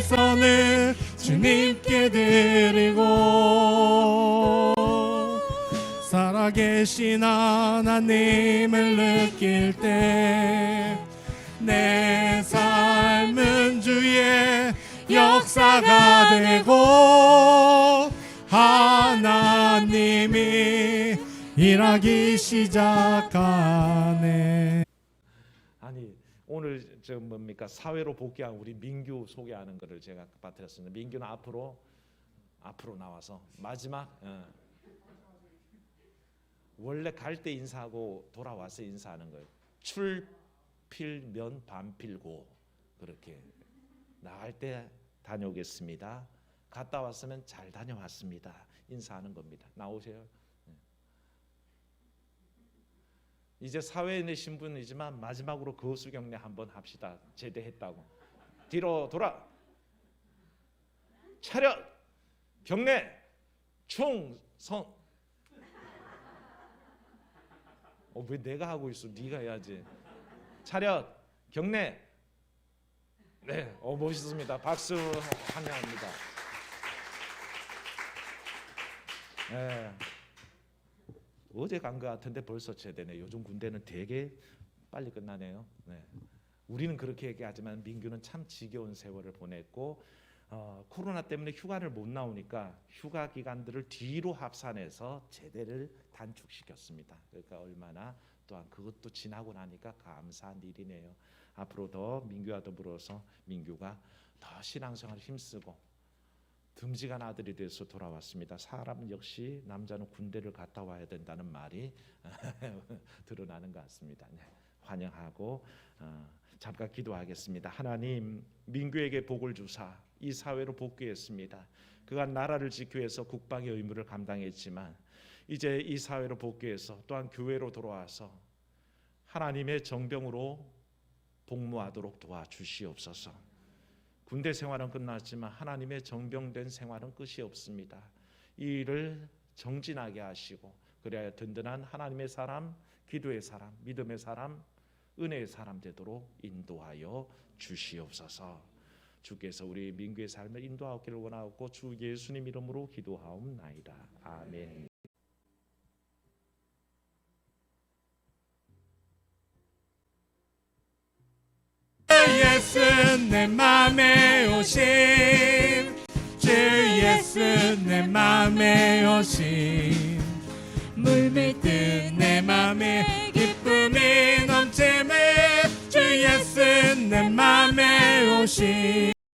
최선을 주님께 드리고 살아계신 하나님을 느낄 때 내 삶은 주의 역사가 되고 하나님이 일하기 시작하네. 아니 오늘 저 뭡니까 사회로 복귀한 우리 민규 소개하는 것을 제가 빠뜨렸습니다. 민규는 앞으로 앞으로 나와서 마지막 어. 원래 갈 때 인사하고 돌아와서 인사하는 거예요. 출필면 반필고 그렇게 나갈 때 다녀오겠습니다. 갔다 왔으면 잘 다녀왔습니다. 인사하는 겁니다. 나오세요. 네. 이제 있는 신분이지만 마지막으로 거수 경례 한번 합시다. 제대했다고. 뒤로 돌아. 차렷. 경례. 충성. 어, 왜 내가 하고 있어? 네가 해야지. 차렷. 경례. 네, 어 멋있습니다. 박수 환영합니다. 네. 어제 간 것 같은데 벌써 제대네. 요즘 군대는 되게 빨리 끝나네요. 네. 우리는 그렇게 얘기하지만 민규는 참 지겨운 세월을 보냈고 어, 코로나 때문에 휴가를 못 나오니까 휴가 기간들을 뒤로 합산해서 제대를 단축시켰습니다. 그러니까 얼마나 또한 그것도 지나고 나니까 감사한 일이네요. 앞으로 더 민규와 더불어서 민규가 더 신앙생활 힘쓰고 듬직한 아들이 돼서 돌아왔습니다. 사람 역시 남자는 군대를 갔다 와야 된다는 말이 드러나는 것 같습니다. 네, 환영하고 어, 잠깐 기도하겠습니다. 하나님 민규에게 복을 주사 이 사회로 복귀했습니다. 그간 나라를 지키기 위해서 국방의 의무를 감당했지만 이제 이 사회로 복귀해서 또한 교회로 돌아와서 하나님의 정병으로 복무하도록 도와주시옵소서. 군대 생활은 끝났지만 하나님의 정병된 생활은 끝이 없습니다. 이 일을 정진하게 하시고 그래야 든든한 하나님의 사람, 기도의 사람, 믿음의 사람, 은혜의 사람 되도록 인도하여 주시옵소서. 주께서 우리 민구의 삶을 인도하기를 원하옵고 주 예수님 이름으로 기도하옵나이다. 아멘. 오심 물밀듯 내 맘에 기쁨이 넘치네. 주 예수 내 맘에 오심